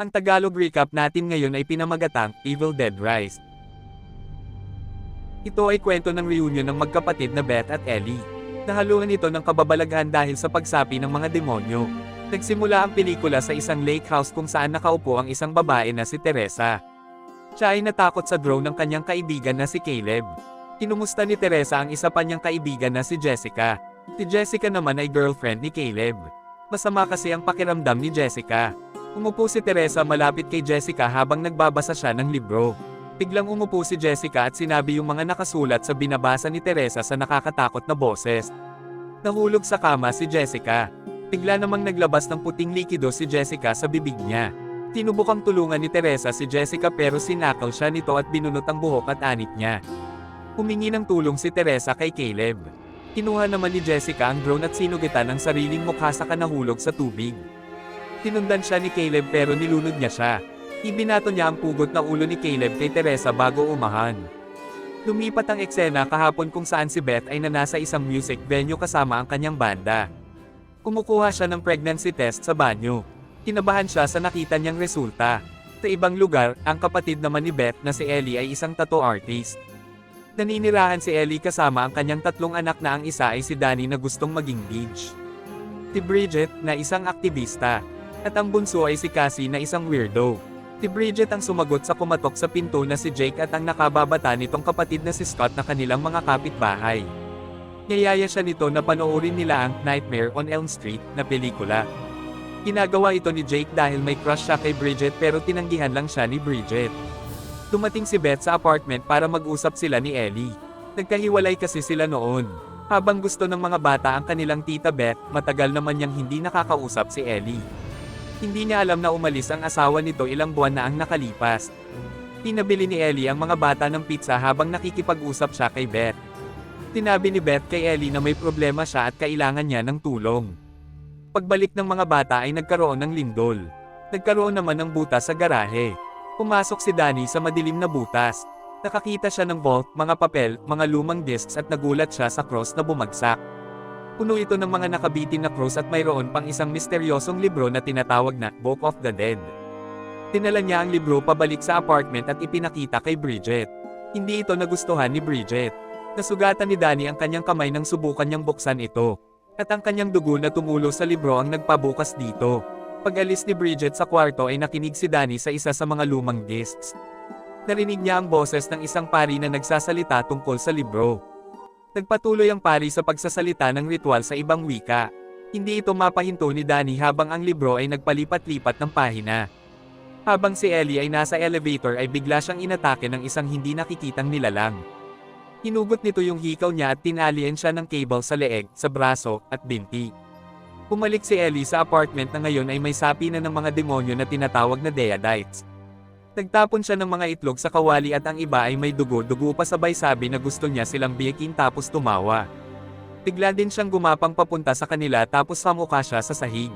Ang Tagalog recap natin ngayon ay pinamagatang Evil Dead Rise. Ito ay kwento ng reunion ng magkapatid na Beth at Ellie. Nahaluan ito ng kababalaghan dahil sa pagsapi ng mga demonyo. Nagsimula ang pelikula sa isang lake house kung saan nakaupo ang isang babae na si Teresa. Siya ay natakot sa drone ng kanyang kaibigan na si Caleb. Kinumusta ni Teresa ang isa pa niyang kaibigan na si Jessica. Si Jessica naman ay girlfriend ni Caleb. Masama kasi ang pakiramdam ni Jessica. Umupo si Teresa malapit kay Jessica habang nagbabasa siya ng libro. Biglang umupo si Jessica at sinabi yung mga nakasulat sa binabasa ni Teresa sa nakakatakot na boses. Nahulog sa kama si Jessica. Bigla namang naglabas ng puting likido si Jessica sa bibig niya. Tinubukang tulungan ni Teresa si Jessica pero sinakal siya nito at binunot ang buhok at anit niya. Humingi ng tulong si Teresa kay Caleb. Kinuha naman ni Jessica ang drone at sinugitan ang sariling mukha sa kanahulog sa tubig. Tinundan siya ni Caleb pero nilunod niya siya. Ibinato niya ang pugot na ulo ni Caleb kay Teresa bago umahan. Lumipat ang eksena kahapon kung saan si Beth ay nanasa isang music venue kasama ang kanyang banda. Kumukuha siya ng pregnancy test sa banyo. Kinabahan siya sa nakita niyang resulta. Sa ibang lugar, ang kapatid naman ni Beth na si Ellie ay isang tattoo artist. Naninirahan si Ellie kasama ang kanyang tatlong anak na ang isa ay si Danny na gustong maging beach. Si Bridget na isang aktivista. At ang bunso ay si Cassie na isang weirdo. Si Bridget ang sumagot sa kumatok sa pinto na si Jake at ang nakababata nitong kapatid na si Scott na kanilang mga kapitbahay. Niyaya siya nito na panoorin nila ang Nightmare on Elm Street na pelikula. Ginagawa ito ni Jake dahil may crush siya kay Bridget pero tinanggihan lang siya ni Bridget. Dumating si Beth sa apartment para mag-usap sila ni Ellie. Nagkahiwalay kasi sila noon. Habang gusto ng mga bata ang kanilang tita Beth, matagal naman niyang hindi nakakausap si Ellie. Hindi niya alam na umalis ang asawa nito ilang buwan na ang nakalipas. Pinabili ni Ellie ang mga bata ng pizza habang nakikipag-usap siya kay Beth. Tinabi ni Beth kay Ellie na may problema siya at kailangan niya ng tulong. Pagbalik ng mga bata ay nagkaroon ng lindol. Nagkaroon naman ng butas sa garahe. Pumasok si Danny sa madilim na butas. Nakakita siya ng vault, mga papel, mga lumang discs at nagulat siya sa cross na bumagsak. Puno ito ng mga nakabitin na cross at mayroon pang isang misteryosong libro na tinatawag na Book of the Dead. Tinala niya ang libro pabalik sa apartment at ipinakita kay Bridget. Hindi ito nagustuhan ni Bridget. Nasugatan ni Danny ang kanyang kamay nang subukan niyang buksan ito. At ang kanyang dugo na tumulo sa libro ang nagpabukas dito. Pag-alis ni Bridget sa kwarto ay nakinig si Danny sa isa sa mga lumang discs. Narinig niya ang boses ng isang pari na nagsasalita tungkol sa libro. Nagpatuloy ang pari sa pagsasalita ng ritual sa ibang wika. Hindi ito mapahinto ni Danny habang ang libro ay nagpalipat-lipat ng pahina. Habang si Ellie ay nasa elevator ay bigla siyang inatake ng isang hindi nakikitang nilalang. Hinugot nito yung hikaw niya at tinalian siya ng cable sa leeg, sa braso, at binti. Pumalik si Ellie sa apartment na ngayon ay may sapi na ng mga demonyo na tinatawag na Deadites. Nagtapon siya ng mga itlog sa kawali at ang iba ay may dugo-dugo pa sabay sabi na gusto niya silang biyakin tapos tumawa. Bigla din siyang gumapang papunta sa kanila tapos samukha siya sa sahig.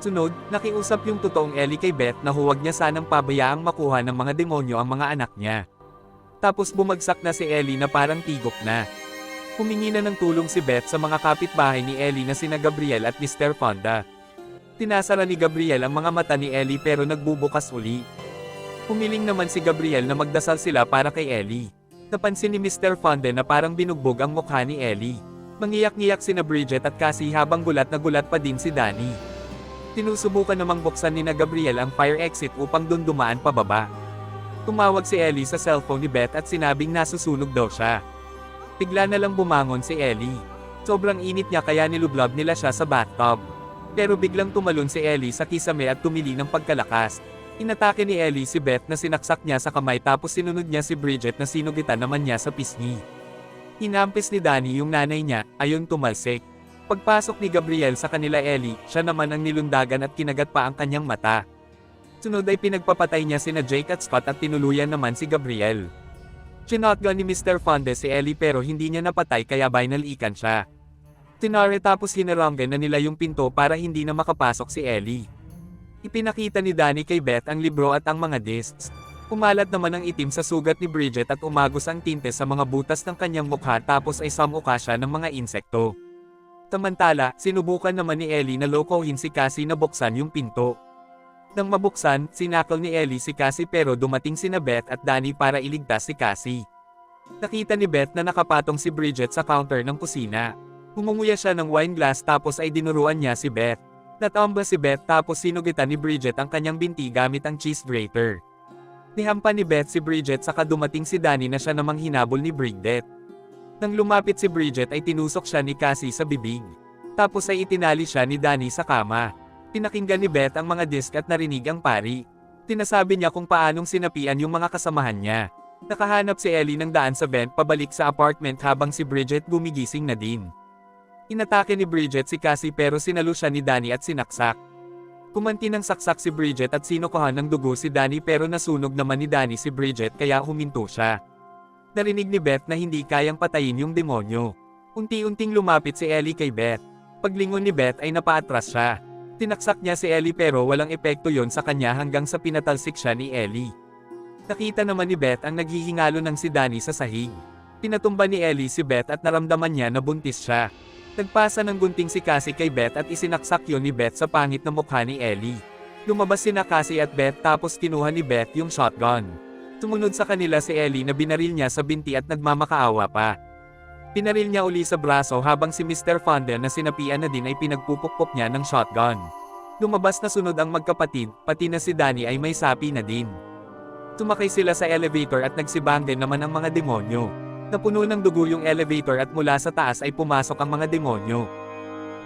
Sunod, nakiusap yung totoong Ellie kay Beth na huwag niya sanang pabayaang makuha ng mga demonyo ang mga anak niya. Tapos bumagsak na si Ellie na parang tigok na. Humingi na ng tulong si Beth sa mga kapitbahay ni Ellie na sina Gabriel at Mr. Fonda. Tinasara ni Gabriel ang mga mata ni Ellie pero nagbubukas uli. Humiling naman si Gabriel na magdasal sila para kay Ellie. Napansin ni Mr. Fonda na parang binugbog ang mukha ni Ellie. Mangiyak-ngiyak sina Bridget at Cassie habang gulat na gulat pa din si Danny. Tinusubukan namang buksan ni na Gabriel ang fire exit upang dun dumaan pababa. Tumawag si Ellie sa cellphone ni Beth at sinabing nasusunog daw siya. Bigla na lang bumangon si Ellie. Sobrang init niya kaya nilublob nila siya sa bathtub. Pero biglang tumalon si Ellie sa kisame at tumili ng pagkalakas. Inatake ni Ellie si Beth na sinaksak niya sa kamay tapos sinunod niya si Bridget na sinugitan naman niya sa pisngi. Inampis ni Danny yung nanay niya, ayon tumalsik. Pagpasok ni Gabriel sa kanila Ellie, siya naman ang nilundagan at kinagat pa ang kanyang mata. Sunod ay pinagpapatay niya sina Jake at Scott at tinuluyan naman si Gabriel. Chinotgun ni Mr. Fonde si Ellie pero hindi niya napatay kaya binalikan siya. Tinare tapos hinaranggan na nila yung pinto para hindi na makapasok si Ellie. Ipinakita ni Danny kay Beth ang libro at ang mga discs. Kumalat naman ang itim sa sugat ni Bridget at umagos ang tinte sa mga butas ng kanyang mukha tapos ay samuka siya ng mga insekto. Samantala, sinubukan naman ni Ellie na lokohin si Cassie na buksan yung pinto. Nang mabuksan, sinakal ni Ellie si Cassie pero dumating sina Beth at Danny para iligtas si Cassie. Nakita ni Beth na nakapatong si Bridget sa counter ng kusina. Humunguya siya ng wine glass tapos ay dinuruan niya si Beth. Natamba si Beth tapos sinugitan ni Bridget ang kanyang binti gamit ang cheese grater. Nihampa ni Beth si Bridget saka dumating si Danny na siya namang hinabol ni Bridget. Nang lumapit si Bridget ay tinusok siya ni Cassie sa bibig. Tapos ay itinali siya ni Danny sa kama. Pinakinggan ni Beth ang mga disk at narinig ang pari. Tinasabi niya kung paanong sinapian yung mga kasamahan niya. Nakahanap si Ellie ng daan sa vent pabalik sa apartment habang si Bridget gumigising na din. Inatake ni Bridget si Cassie pero sinalo siya ni Danny at sinaksak. Kumanti ng saksak si Bridget at sinukuhan ng dugo si Danny pero nasunog naman ni Danny si Bridget kaya huminto siya. Narinig ni Beth na hindi kayang patayin yung demonyo. Unti-unting lumapit si Ellie kay Beth. Paglingon ni Beth ay napaatras siya. Tinaksak niya si Ellie pero walang epekto yon sa kanya hanggang sa pinatalsik siya ni Ellie. Nakita naman ni Beth ang naghihingalo ng si Danny sa sahig. Pinatumba ni Ellie si Beth at naramdaman niya na buntis siya. Nagpasa ng gunting si Cassie kay Beth at isinaksak yon ni Beth sa pangit na mukha ni Ellie. Lumabas sina Cassie at Beth tapos kinuha ni Beth yung shotgun. Tumunod sa kanila si Ellie na binaril niya sa binti at nagmamakaawa pa. Pinaril niya uli sa braso habang si Mr. Fonda na sinapian na din ay pinagpupukpok niya ng shotgun. Lumabas na sunod ang magkapatid, pati na si Danny ay may sapi na din. Tumakay sila sa elevator at nagsibang din naman ang mga demonyo. Napuno ng dugo yung elevator at mula sa taas ay pumasok ang mga demonyo.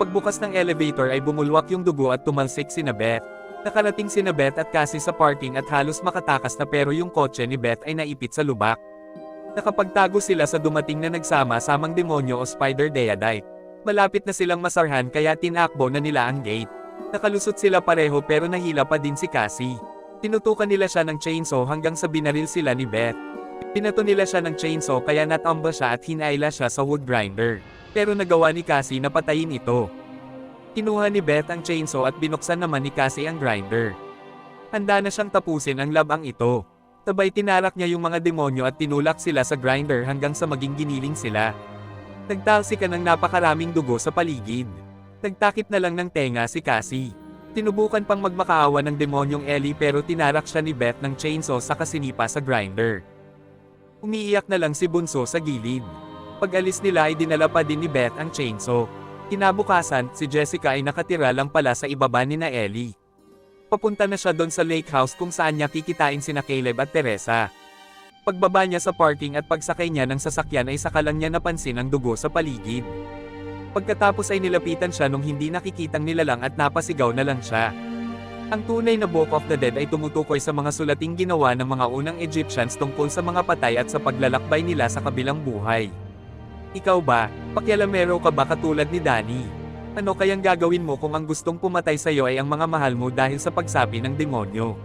Pagbukas ng elevator ay bumulwak yung dugo at tumalsik si Beth. Nakarating si Beth at Cassie sa parking at halos makatakas na pero yung kotse ni Beth ay naipit sa lubak. Nakapagtago sila sa dumating na nagsama-samang demonyo o spider deadite. Malapit na silang masarhan kaya tinakbo na nila ang gate. Nakalusot sila pareho pero nahila pa din si Cassie. Tinutukan nila siya ng chainsaw hanggang sa binaril sila ni Beth. Pinato nila siya ng chainsaw kaya natamba siya at hinaila siya sa wood grinder. Pero nagawa ni Cassie na patayin ito. Kinuha ni Beth ang chainsaw at binuksan naman ni Cassie ang grinder. Handa na siyang tapusin ang labang ito. Tabay tinarak niya yung mga demonyo at tinulak sila sa grinder hanggang sa maging giniling sila. Nagtalsi ka ng napakaraming dugo sa paligid. Nagtakip na lang ng tenga si Cassie. Tinubukan pang magmakaawa ng demonyong Ellie pero tinarak siya ni Beth ng chainsaw sa kasinipa sa grinder. Umiiyak na lang si Bunso sa gilid. Pag-alis nila ay dinala pa din ni Beth ang chainsaw. Kinabukasan, si Jessica ay nakatira lang pala sa ibaba ni na Ellie. Papunta na siya doon sa lake house kung saan niya kikitain sina Caleb at Teresa. Pagbaba niya sa parking at pagsakay niya ng sasakyan ay saka lang niya napansin ang dugo sa paligid. Pagkatapos ay nilapitan siya nung hindi nakikitang nilalang at napasigaw na lang siya. Ang tunay na Book of the Dead ay tumutukoy sa mga sulating ginawa ng mga unang Egyptians tungkol sa mga patay at sa paglalakbay nila sa kabilang buhay. Ikaw ba, pakialamero ka ba katulad ni Danny? Ano kayang gagawin mo kung ang gustong pumatay sa'yo ay ang mga mahal mo dahil sa pagsabi ng demonyo?